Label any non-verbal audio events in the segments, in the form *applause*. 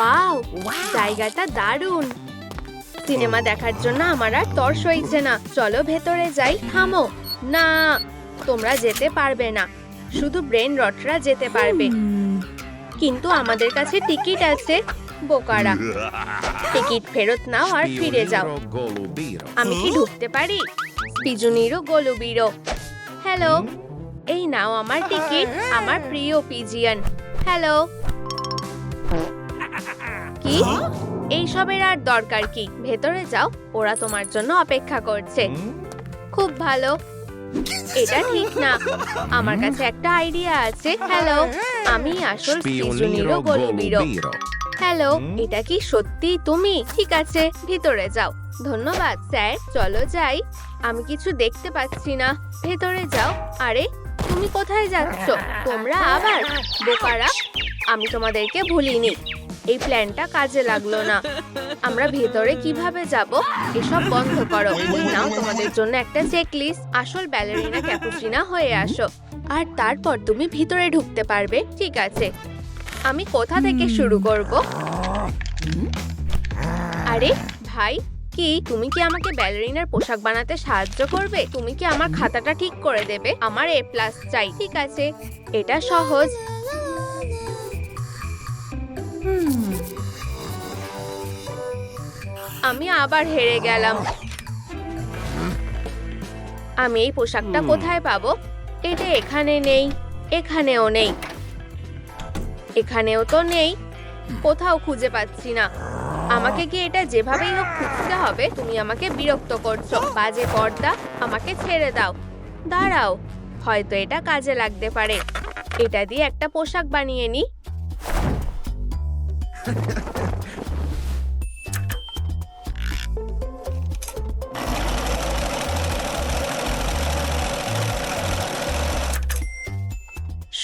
Wow জায়গাটা দারুণ। Cinema দেখার জন্য আমার আর তর সইছে না। চলো ভেতরে যাই থামো। না তোমরা যেতে পারবে না। শুধু ব্রেন রটরা যেতে পারবে। কিন্তু আমাদের কাছে টিকিট আছে বোকারা। *laughs* টিকিট ফেরত নাও আর ফিরে যাও। আমি কি ঢুকতে পারি? পিজুনিরও গোলুবিরো। হ্যালো এই নাও আমার *laughs* টিকিট আমার প্রিয় পিজিয়ান হ্যালো কি? এইসবের আর দরকার কি? ভেতরে যাও ওরা তোমার জন্য অপেক্ষা করছে। খুব ভালো। এটা ঠিক না। আমার কাছে একটা আইডিয়া আছে। হ্যালো আমি আসল পিজুনিরও গোলুবিরো হ্যালো এটা কি সত্যি তুমি? ঠিক আছে ভিতরে যাও। ধন্যবাদ স্যার। চলো যাই। আমি কিছু দেখতে পাচ্ছি না। ভেতরে যাও। আরে তুমি কোথায় যাচ্ছ? তোমরা আবার বোকারা? আমি তোমাদেরকে ভুলিনি। এই প্ল্যানটা কাজে লাগল না। আমরা ভেতরে কীভাবে যাব, এসব বন্ধ করো। নাও তোমাদের জন্য একটা চেকলিস্ট আসল ব্যালেরিনা ক্যাপুচিনা হয়ে আসো। আর তারপর তুমি ভিতরে ঢুকতে পারবে, ঠিক আছে? আমি কোথা থেকে শুরু করব? আরে, ভাই, কি? তুমি কি আমাকে ব্যালেরিনার পোশাক বানাতে সাহায্য করবে? তুমি কি আমার খাতাটা ঠিক করে দেবে? আমার এ প্লাস চাই, ঠিক আছে? এটা সহজ। আমি আবার হেরে গেলাম। আমি এই পোশাকটা কোথায় পাবো? এটা এখানে নেই এখানেও নেই। এখানেও তো নেই কোথাও খুঁজে পাচ্ছি না। আমাকে কি এটা যেভাবেই হোক খুঁজতে হবে তুমি আমাকে বিরক্ত করছ। বাজে পর্দা আমাকে ছেড়ে দাও। দাঁড়াও হয়তো এটা কাজে লাগতে পারে। এটা দিয়ে একটা পোশাক বানিয়ে নি।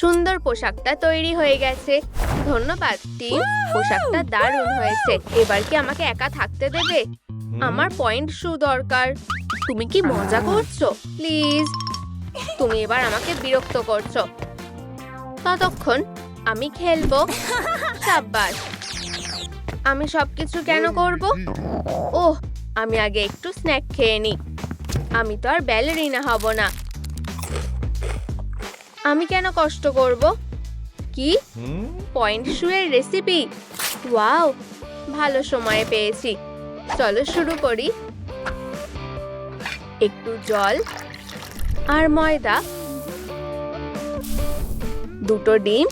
সুন্দর পোশাকটা তৈরি হয়ে গেছে। ধন্যবাদ টিম। পোশাকটা দারুণ হয়েছে। এবার কি আমাকে একা থাকতে দেবে? আমার পয়েন্ট শু দরকার। তুমি কি মজা করছ? প্লিজ। তুমি এবার আমাকে বিরক্ত করছ। ততক্ষণ আমি খেলব। সাব্বাস। আমি সবকিছু কেন করব? ওহ আমি আগে একটু স্ন্যাক খেয়ে নি। আমি তো আর ব্যালেরিনা হব না। আমি কেন কষ্ট করব? কি? পয়েন্ট শুয়ের রেসিপি ওয়াও ভালো সময়ে পেয়েছি। চলো শুরু করি। একটু জল আর ময়দা। দুটো ডিম।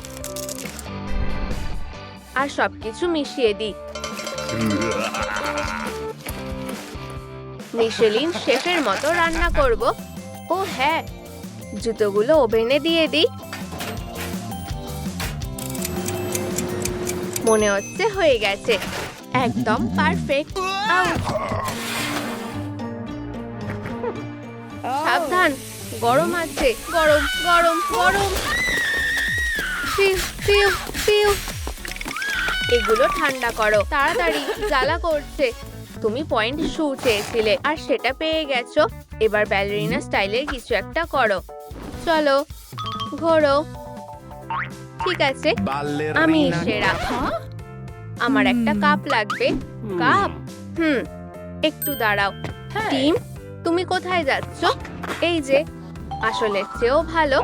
আর সবকিছু মিশিয়ে দিই। মিশেলিন শেফের মতো রান্না করব। ও হ্যাঁ জুতোগুলো ওভেনে দিয়ে দিই। মনে হচ্ছে হয়ে গেছে। একদম পারফেক্ট। সাবধান, গরম আছে। গরম গরম গরম। এগুলো ঠান্ডা করো। তাড়াতাড়ি, জ্বালা করছে। তুমি পয়েন্ট শু চেয়েছিলে, আর সেটা পেয়ে গেছো। এবার ব্যালেরিনা স্টাইলের কিছু একটা করো। চলো ঘোরো। ঠিক আছে আমি সেরা আমার একটা কাপ লাগবে। কাপ? হুম একটু দাঁড়াও। টিম তুমি কোথায় যাচ্ছ? এই যে আসলে চেয়েও ভালো।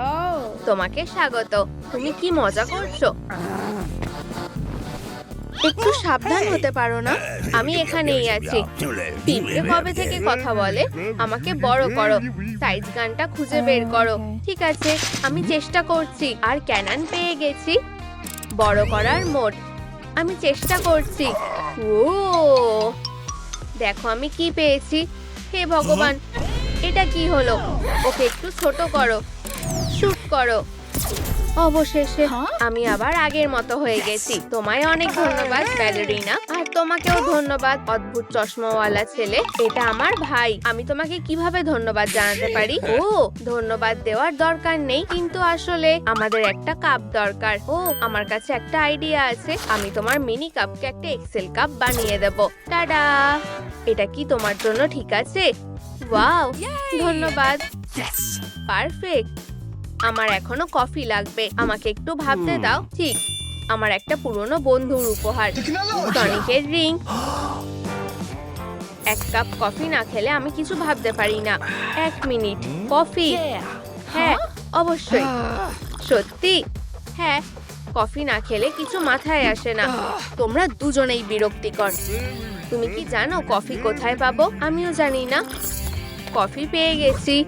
তোমাকে স্বাগত। তুমি কি মজা করছ? একটু সাবধান হতে পারো না? আমি এখানেই আছি। পিঁপড়ে কবে থেকে কথা বলে? আমাকে বড় করো। সাইজ গানটা খুঁজে বের করো। ঠিক আছে, আমি চেষ্টা করছি। আর ক্যানান পেয়ে গেছি। বড় করার মোট। আমি চেষ্টা করছি। ও! দেখো আমি কি পেয়েছি। হে ভগবান, এটা কি হলো? ওকে একটু ছোট করো। শুট করো। অবশেষে আমি আবার আগের মতো হয়ে গেছি। তোমায় অনেক ধন্যবাদ ব্যালেরিনা আর তোমাকেও ধন্যবাদ অদ্ভুত চশমাওয়ালা ছেলে। এটা আমার ভাই। আমি তোমাকে কীভাবে ধন্যবাদ জানাতে পারি? ও ধন্যবাদ দেওয়ার দরকার নেই। কিন্তু আসলে আমাদের একটা কাপ দরকার। ও আমার কাছে একটা আইডিয়া আছে। আমি তোমার মিনি কাপকে একটা এক্সেল কাপ বানিয়ে দেব। টাডা এটা কি তোমার জন্য ঠিক আছে? ওয়াও ধন্যবাদ। পারফেক্ট আমার এখনও কফি লাগবে। আমাকে একটু ভাবতে দাও। ঠিক আমার একটা পুরনো বন্ধুর উপহার। টনিকের রিং। এক কাপ কফি না খেলে আমি কিছু ভাবতে পারি না। এক মিনিট কফি। হ্যাঁ অবশ্যই। সত্যি? হ্যাঁ কফি না খেলে কিছু মাথায় আসে না। তোমরা দুজনেই বিরক্তিকর। তুমি কি জানো কফি কোথায় পাবো? আমিও জানি না। কফি পেয়ে গেছি।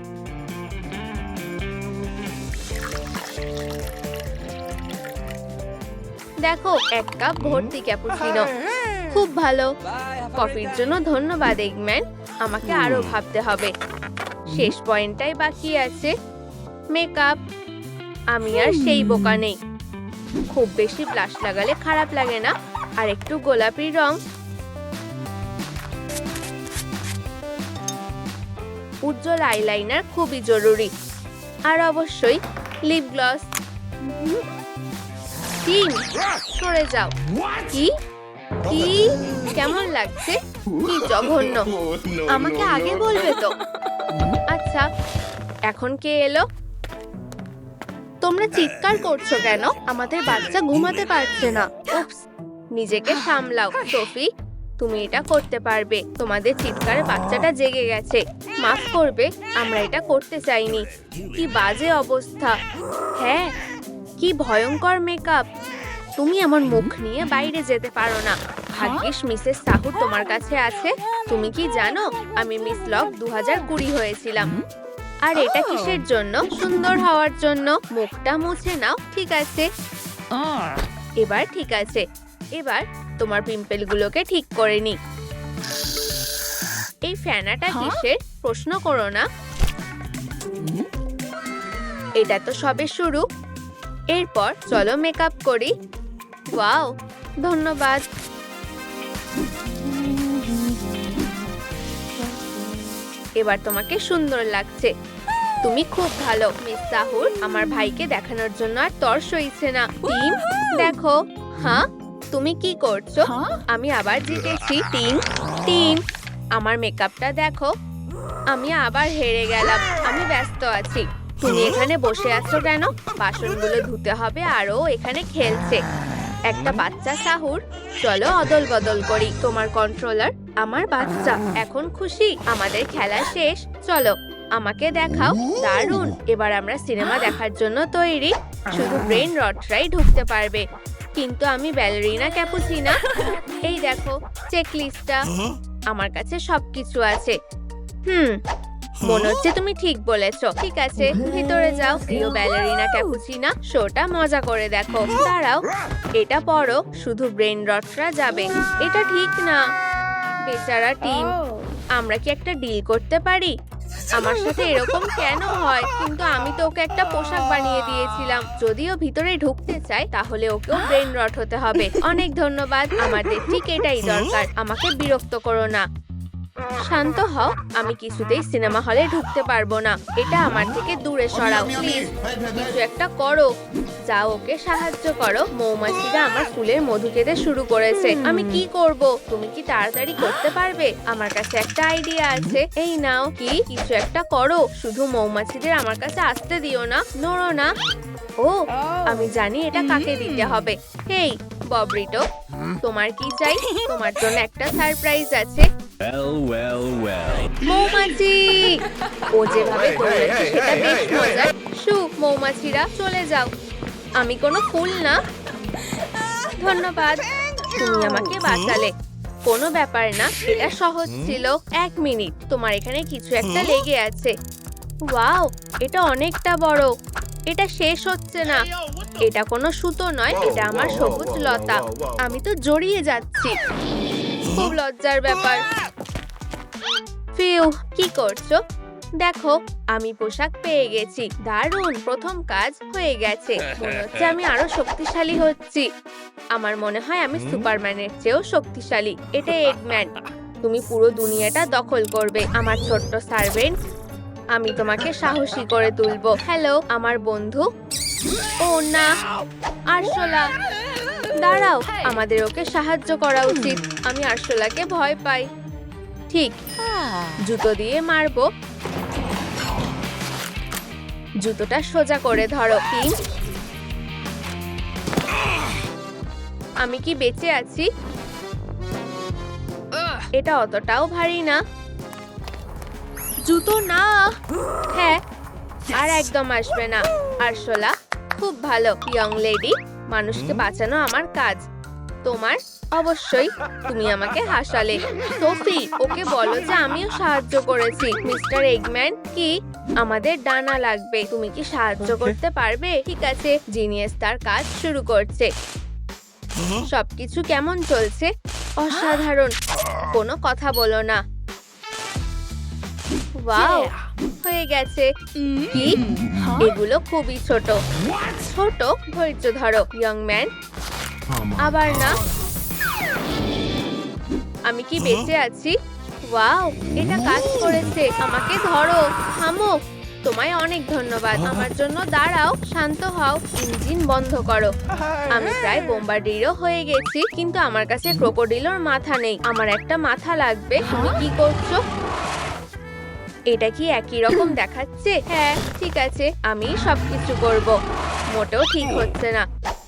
দেখো এক কাপ ভর্তি ক্যাপুচিনো। খুব ভালো। কফির জন্য ধন্যবাদ এগম্যান। আমাকে আরও ভাবতে হবে। শেষ পয়েন্টটাই বাকি আছে। মেকআপ। আমি আর সেই বোকা নেই। খুব বেশি ব্লাশ লাগালে খারাপ লাগে না। আর একটু গোলাপি রং। উজ্জ্বল আইলাইনার খুবই জরুরি। আর অবশ্যই লিপ গ্লস টিম সরে যাও। কি? কি? কেমন লাগছে? কি জঘন্য। আমাকে আগে বলবে তো। আচ্ছা এখন কে এলো? তোমরা চিৎকার করছ কেন? আমাদের বাচ্চা ঘুমাতে পারছে না। নিজেকে সামলাও। সোফি তুমি এটা করতে পারবে। তোমাদের চিৎকারে বাচ্চাটা জেগে গেছে। মাফ করবে আমরা এটা করতে চাইনি। কি বাজে অবস্থা। হ্যাঁ কি ভয়ঙ্কর মেকআপ তুমি আমার মুখ নিয়ে বাইরে যেতে পারো না। ভাগ্যিস মিসেস সাহুর তোমার কাছে আছে। তুমি কি জানো আমি মিস লক দু হাজার কুড়ি হয়েছিলাম। আর এটা কিসের জন্য? সুন্দর হওয়ার জন্য। মুখটা মুছে নাও ঠিক আছে। এবার ঠিক আছে। এবার তোমার পিম্পলগুলোকে ঠিক করে নি। এই ফ্যানাটা কিসের? প্রশ্ন করো না। এটা তো সবে শুরু। এরপর চলো মেকআপ করি। ওয়াও ধন্যবাদ। এবার তোমাকে সুন্দর লাগছে। তুমি খুব ভালো মিস সাহুর। আমার ভাইকে দেখানোর জন্য আর তর সইছে না। টিম দেখো। হ্যাঁ তুমি কি করছ? আমি আবার জিতেছি তিন তিন আমার মেকআপটা দেখো। আমি আবার হেরে গেলাম। আমি ব্যস্ত আছি। তুমি এখানে বসে আছো কেন? বাসনগুলো ধুতে হবে আরও এখানে খেলছে। একটা বাচ্চা সাহুর। চলো অদল বদল করি তোমার কন্ট্রোলার আমার বাচ্চা এখন খুশি? আমাদের খেলা শেষ। চলো আমাকে দেখাও। দারুণ! এবার আমরা সিনেমা দেখার জন্য তৈরি। শুধু ব্রেন রটরাই ঢুকতে পারবে। কিন্তু আমি ব্যালেরিনা ক্যাপুচিনা এই দেখো চেক লিস্টটা আমার কাছে সবকিছু আছে। হুম মনে হচ্ছে তুমি ঠিক বলেছ। ঠিক আছে, ভিতরে যাও। প্রিয় ব্যালেরিনা ক্যাপুচিনা শোটা মজা করে দেখো। দাঁড়াও, এটা পড়ো শুধু ব্রেন রটরা যাবে। এটা ঠিক না। বেচারা টিম আমরা কি একটা ডিল করতে পারি? আমার সাথে এরকম কেন হয়? কিন্তু আমি তো ওকে একটা পোশাক বানিয়ে দিয়েছিলাম। যদিও ভিতরে ঢুকতে চাই তাহলে ওকেও ব্রেন রট হতে হবে। অনেক ধন্যবাদ, আমাদের ঠিক এটাই দরকার। আমাকে বিরক্ত করো না। শান্ত হও আমি কিছুতেই সিনেমা হলে ঢুকতে পারব না। এটা আমার থেকে দূরে সরাও প্লিজ। কিছু একটা করো। যাও ওকে সাহায্য করো মৌমাছিরা আমার ফুলের মধু খেতে শুরু করেছে। আমি কি করব? তুমি কি তাড়াতাড়ি করতে পারবে? আমার কাছে একটা আইডিয়া আছে। এই নাও কি? কিছু একটা করো। শুধু মৌমাছিদের আমার কাছে আসতে দিও না নড়ো না। ও আমি জানি এটা কাকে দিতে হবে। হেই ববরিটো তোমার কি চাই? তোমার জন্য একটা সারপ্রাইজ আছে। Well, well, well. মৌমাছি! ও যেভাবে দৌড়েছে সেটা বেশ মজার। সু মৌমাছিরা চলে যাও। আমি কোনো ফুল না। ধন্যবাদ। তুমি আমাকে বাঁচালে। কোনো ব্যাপার না এটা সহজ ছিল। এক মিনিট। তোমার এখানে কিছু একটা লেগে আছে। ওয়াও এটা অনেকটা বড়। এটা শেষ হচ্ছে না। এটা কোনো সুতো নয় এটা আমার সবুজ লতা। আমি তো জড়িয়ে যাচ্ছি। খুব লজ্জার ব্যাপার। ফিউ কি করছ? দেখো আমি পোশাক পেয়ে গেছি। দারুণ প্রথম কাজ হয়ে গেছে। মনে হচ্ছে আমি আরও শক্তিশালী হচ্ছি। আমার মনে হয় আমি সুপারম্যানের চেয়েও শক্তিশালী। এটা এগম্যান। তুমি পুরো দুনিয়াটা দখল করবে। আমার ছোট্ট সার্ভেন্ট আমি তোমাকে সাহসী করে তুলবো। হ্যালো আমার বন্ধু? ও না আরশোলা। দাঁড়াও আমাদের ওকে সাহায্য করা উচিত। আমি আরশোলাকে ভয় পাই। ঠিক। জুতো দিয়ে মারবো। জুতোটা সোজা করে ধরো তিন আমি কি বেঁচে আছি? এটা অতটাও ভারী না। জুতো না। হ্যাঁ আর একদম আসবে না। আরশোলা খুব ভালো। ইয়ং লেডি মানুষকে বাঁচানো আমার কাজ। তোমার? অবশ্যই তুমি আমাকে হাসালে। সোফি ওকে বলো যে আমিও সাহায্য করেছি। মিস্টার এগম্যান কি? আমাদের ডানা লাগবে। তুমি কি সাহায্য করতে পারবে? ঠিক আছে জিনিয়াস তার কাজ শুরু করছে। সবকিছু কেমন চলছে? অসাধারণ। কোনো কথা বলো না। ওয়াও হয়ে গেছে। কি? এগুলো খুবই ছোট। ছোট ধৈর্য ধরো ইয়ং ম্যান। আবার না? আমি কি বেঁচে আছি? ওয়াও এটা কাজ করেছে। আমাকে ধরো থামো। তোমায় অনেক ধন্যবাদ। আমার জন্য দাঁড়াও শান্ত হও ইঞ্জিন বন্ধ করো। আমি প্রায় বোম্বার্ডিরও হয়ে গেছি কিন্তু আমার কাছে ক্রোকোডিলোর মাথা নেই। আমার একটা মাথা লাগবে। তুমি কি করছ? এটা কি একই রকম দেখাচ্ছে? হ্যাঁ ঠিক আছে। আমি সবকিছু করব। মোটেও ঠিক হচ্ছে না।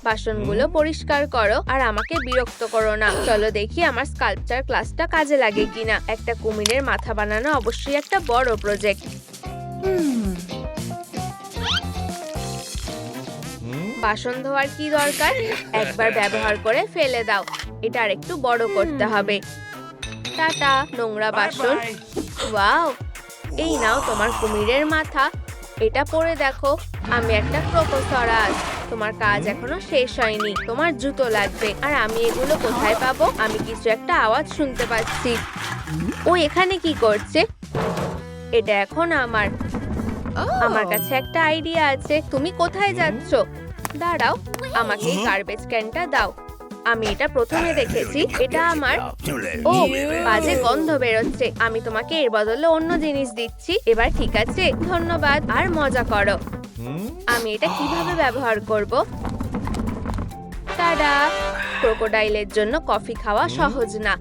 বাসনগুলো পরিষ্কার করো আর আমাকে বিরক্ত করো না। চলো দেখি আমার স্কাল্পচার ক্লাসটা কাজে লাগে কিনা। একটা কুমিরের মাথা বানানো অবশ্যই একটা বড় প্রজেক্ট বাসন ধোয়ার কি দরকার? একবার ব্যবহার করে ফেলে দাও। এটা আর একটু বড় করতে হবে। টাটা নোংরা বাসন। ওয়াও এই নাও তোমার কুমিরের মাথা। এটা পরে দেখো। আমি একটা ক্রোকোসরাস তোমার কাজ এখনও শেষ হয়নি। তোমার জুতো লাগবে। আর আমি এগুলো কোথায় পাবো? আমি কিছু একটা আওয়াজ শুনতে পাচ্ছি। ও এখানে কি করছে? এটা এখন আমার। আমার কাছে একটা আইডিয়া আছে। তুমি কোথায় যাচ্ছ? দাঁড়াও আমাকে গার্বেজ ক্যানটা দাও। আমি এটা প্রথমে দেখেছি। এটা আমার ও, বাজে গন্ধ বেরোচ্ছে। আমি তোমাকে এর বদলে অন্য জিনিস দিচ্ছি। এবার ঠিক আছে, ধন্যবাদ, আর মজা করো। আমি এটা কীভাবে ব্যবহার করব? তারা ক্রোকোডাইলের জন্য কফি খাওয়া সহজ না।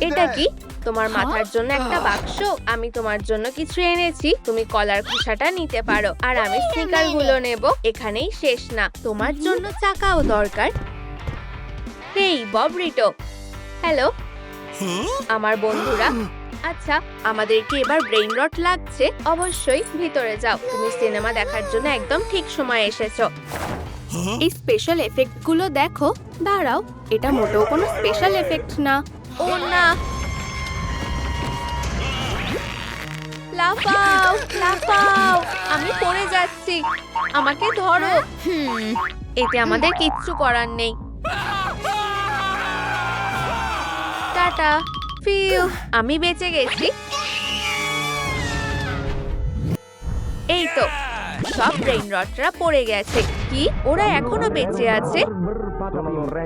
এটা কি? তোমার মাথার জন্য একটা বাক্স? আমি তোমার জন্য কিছু এনেছি। তুমি কলার খোসাটা নিতে পারো। আর আমি স্নিকারগুলো নেব। এখানেই শেষ না। তোমার জন্য চাকাও দরকার। হেই ববরিটো হ্যালো? আমার বন্ধুরা। আচ্ছা আমাদের কি এবার ব্রেইন রট লাগছে। অবশ্যই ভিতরে যাও। তুমি সিনেমা দেখার জন্য একদম ঠিক সময় এসেছ। এই স্পেশাল এফেক্টগুলো দেখো। দাঁড়াও এটা মোটেও কোনো স্পেশাল এফেক্ট না। ও না। লাফাও লাফাও। আমি পড়ে যাচ্ছি। আমাকে ধরো। হুম। এতে আমাদের কিচ্ছু করার নেই। টাটা। ফিউ, আমি বেঁচে গেছি। এই তো, সব ব্রেইন রটরা পড়ে গেছে। কি, ওরা এখনও বেঁচে আছে?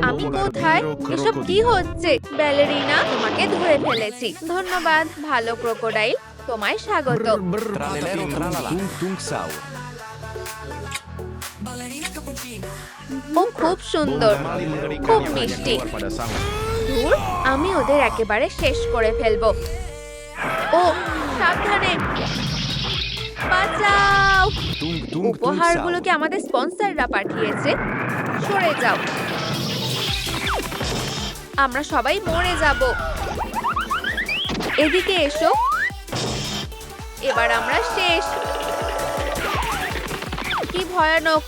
আমি কোথায়? এসব কি হচ্ছে? ব্যালেরিনা, তোমাকে ধরে ফেলেছি। ধন্যবাদ, ভালো ক্রোকোডাইল, তোমায় স্বাগত. ও, খুব সুন্দর, খুব মিষ্টি। ধুর আমি ওদের একেবারে শেষ করে ফেলব। ও সাবধানে। বাঁচাও। উপহারগুলোকে আমাদের স্পন্সররা পাঠিয়েছে। সরে যাও। আমরা সবাই মরে যাব। এদিকে এসো। এবার আমরা শেষ। কি ভয়ানক.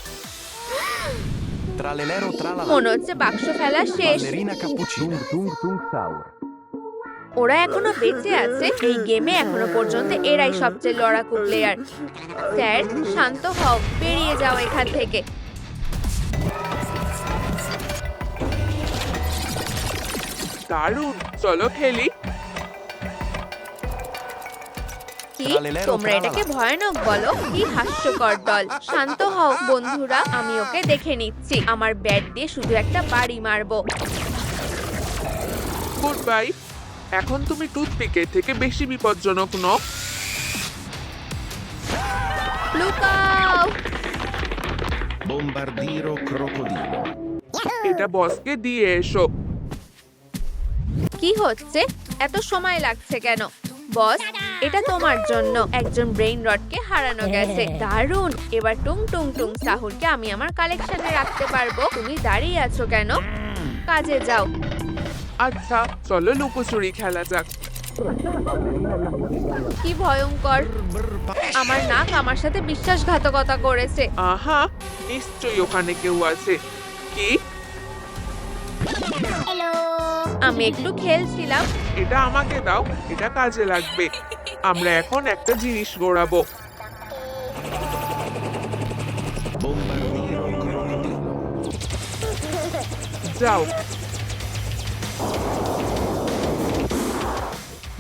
মনে হচ্ছে বাক্স ফেলা শেষ. ওরা এখনও বেঁচে আছে এই গেমে এখনও পর্যন্ত এরাই সবচেয়ে লড়াকু প্লেয়ার স্যার শান্ত হও বেরিয়ে যাও এখান থেকে। দারুণ চলো খেলি। ট্রালেলেরো তোমরা এটাকে ভয়ানক বলো কি হাস্যকর দল। শান্ত হও বন্ধুরা আমি ওকে দেখে নিচ্ছি। আমার ব্যাট দিয়ে শুধু একটা বাড়ি মারবো। Good bye. এখন তুমি টুথপিকের থেকে বেশি বিপজ্জনক নও। লুকাও! Bombardiro crocodilo. এটা বসকে দিয়ে এসো। কি হচ্ছে? এত সময় লাগছে কেন? বস এটা তোমার জন্য। একজন ব্রেইন রডকে হারানো গেছে। দারুণ! এবার টুং টুং টুং সাহুরকে আমি আমার কালেকশনে রাখতে পারব। তুমি দাঁড়িয়ে আছো কেন? কাজে যাও। আচ্ছা চলো লুকোচুরি খেলা যাক। কি ভয়ঙ্কর! আমার নাক আমার সাথে বিশ্বাসঘাতকতা করেছে। আহা নিশ্চয়ই ওখানে কেউ আছে। কি? আমি একটু খেলছিলাম। এটা আমাকে দাও এটা কাজে লাগবে। আমরা এখন একটা জিনিস গড়াবো। যাও।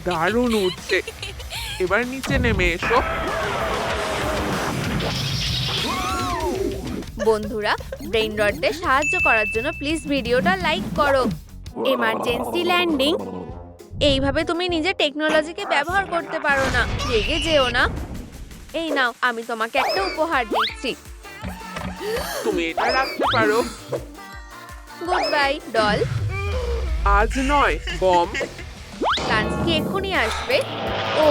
দারুণ উঠছে। এবার নিচে নেমে এসো। বন্ধুরা ব্রেইন রডে সাহায্য করার জন্য প্লিজ ভিডিওটা লাইক করো। এমার্জেন্সি ল্যান্ডিং এইভাবে তুমি নিজে টেকনোলজিকে ব্যবহার করতে পারো না। রেগে যেও না। এই নাও আমি তোমাকে একটা উপহার দিচ্ছি। তুমি এটা রাখতে পারো। গুড বাই ডল আজ নয় বম। লাঞ্চ কি এক্ষুনি আসবে? ও।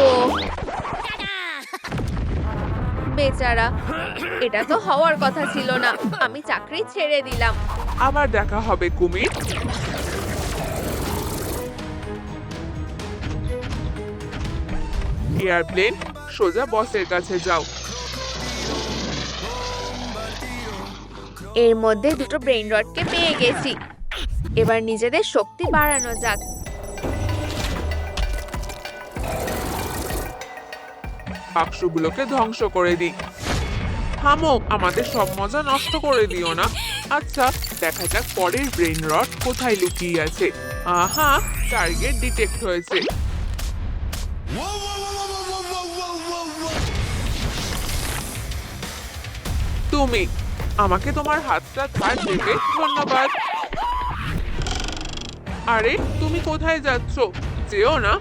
বেচারা এটা তো হওয়ার কথা ছিল না। আমি চাকরি ছেড়ে দিলাম। আবার দেখা হবে কুমির। এয়ারপ্লেন সোজা বসের কাছে যাও। এর মধ্যে দুটো ব্রেইন রডকে পেয়ে গেছি। এবার নিজেদের শক্তি বাড়ানো যাক। বাক্সগুলোকে ধ্বংস করে দিই। থামো আমাদের সব মজা নষ্ট করে দিও না। আচ্ছা দেখা যাক পরের ব্রেন রড কোথায় লুকিয়ে আছে। আহা টার্গেট ডিটেক্ট হয়েছে। তুমি। আমাকে তোমার হাতটা ধার দেবে। ধন্যবাদ। আরে তুমি কোথায় যাচ্ছ? যেও না।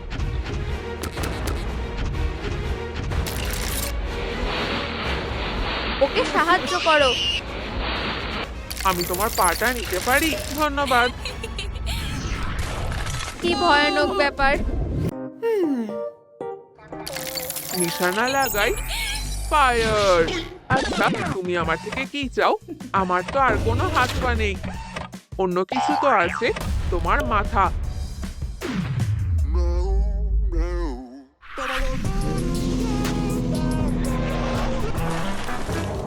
ওকে সাহায্য করো। আমি তোমার পাটা নিতে পারি। ধন্যবাদ। কি ভয়ানক ব্যাপার। নিশানা লাগাই। ফায়ার। আচ্ছা তুমি আমার থেকে কি চাও? আমার তো আর কোনো হাত পা নেই। অন্য কিছু তো আছে, তোমার মাথা।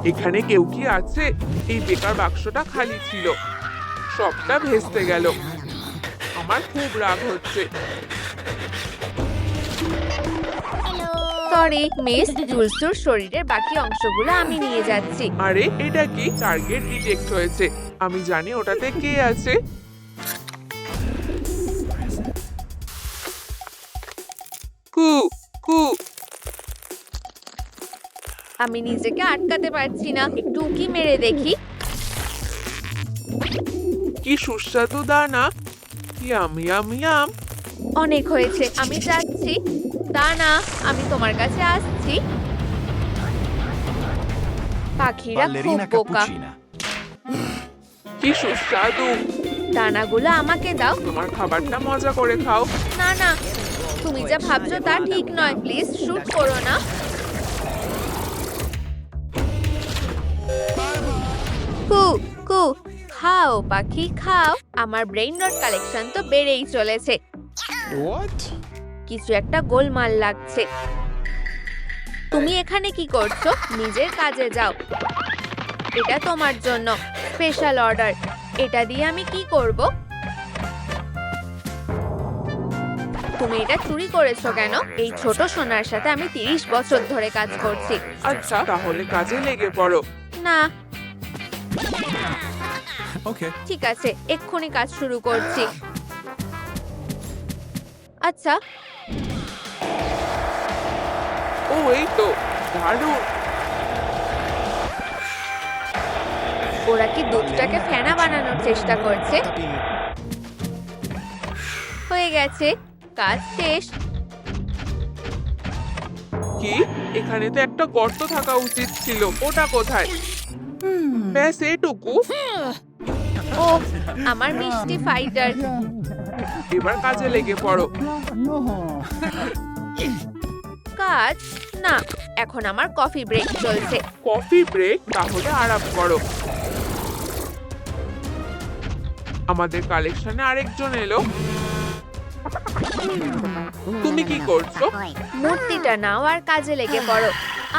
এখানে কেউ কি আছে? এই বেকার বাক্সটা খালি ছিল। সবটা ভেস্তে গেল। আমার খুব রাগ হচ্ছে। সরি মিস জুলসুর শরীরের বাকি অংশগুলো আমি নিয়ে যাচ্ছি। আরে এটা কি? টার্গেট ডিটেক্ট হয়েছে। আমি জানি ওটাতে কে আছে। কু কু। আমি নিজেকে আটকাতে পারছি না। একটু উকি মেরে দেখি। কি সুস্বাদু দানা। Yum yum yum. অনেক হয়েছে। আমি যাচ্ছি। তা না আমি তোমার কাছে আসছি। পাখিরা খুব বোকা। কি সুস্বাদু। দানাগুলো আমাকে দাও। তোমার খাবারটা মজা করে খাও। না না তুমি যা ভাবছ তা ঠিক নয় প্লিজ শুট করো না। কু কু খাও পাখি খাও। আমার ব্রেইন রড কালেকশন তো বেড়েই চলেছে। What? কিছু একটা গোলমাল লাগছে। তুমি এখানে কি করছ? নিজের কাজে যাও। এটা তোমার জন্য। Special order. এটা দিয়ে আমি কি করব? তুমি এটা চুরি করেছ কেন? এই ছোট সোনার সাথে আমি তিরিশ বছর ধরে কাজ করছি। আচ্ছা তাহলে কাজে লেগে পড়ো। না. ঠিক আছে এক্ষুনি কাজ শুরু করছি। আচ্ছা ও এই তো দারুণ ওরা কি দুধটাকে ফেনা বানানোর চেষ্টা করছে? হয়ে গেছে কাজ শেষ। কি? এখানে তো একটা গর্ত থাকা উচিত ছিল ওটা কোথায়? ব্যাস এটুকু ও আমার মিষ্টি ফাইটার। এবার কাজে লেগে পড়ো। *laughs* *laughs* কাজ? না এখন আমার কফি ব্রেক চলছে। Coffee break? তাহলে আরাম করো। আমাদের কালেকশনে আরেকজন এলো। তুমি কি করছ? মূর্তিটা নাও আর কাজে লেগে পড়ো।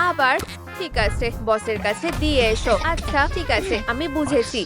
আবার ঠিক আছে বসের কাছে দিয়ে এসো। আচ্ছা ঠিক আছে আমি বুঝেছি।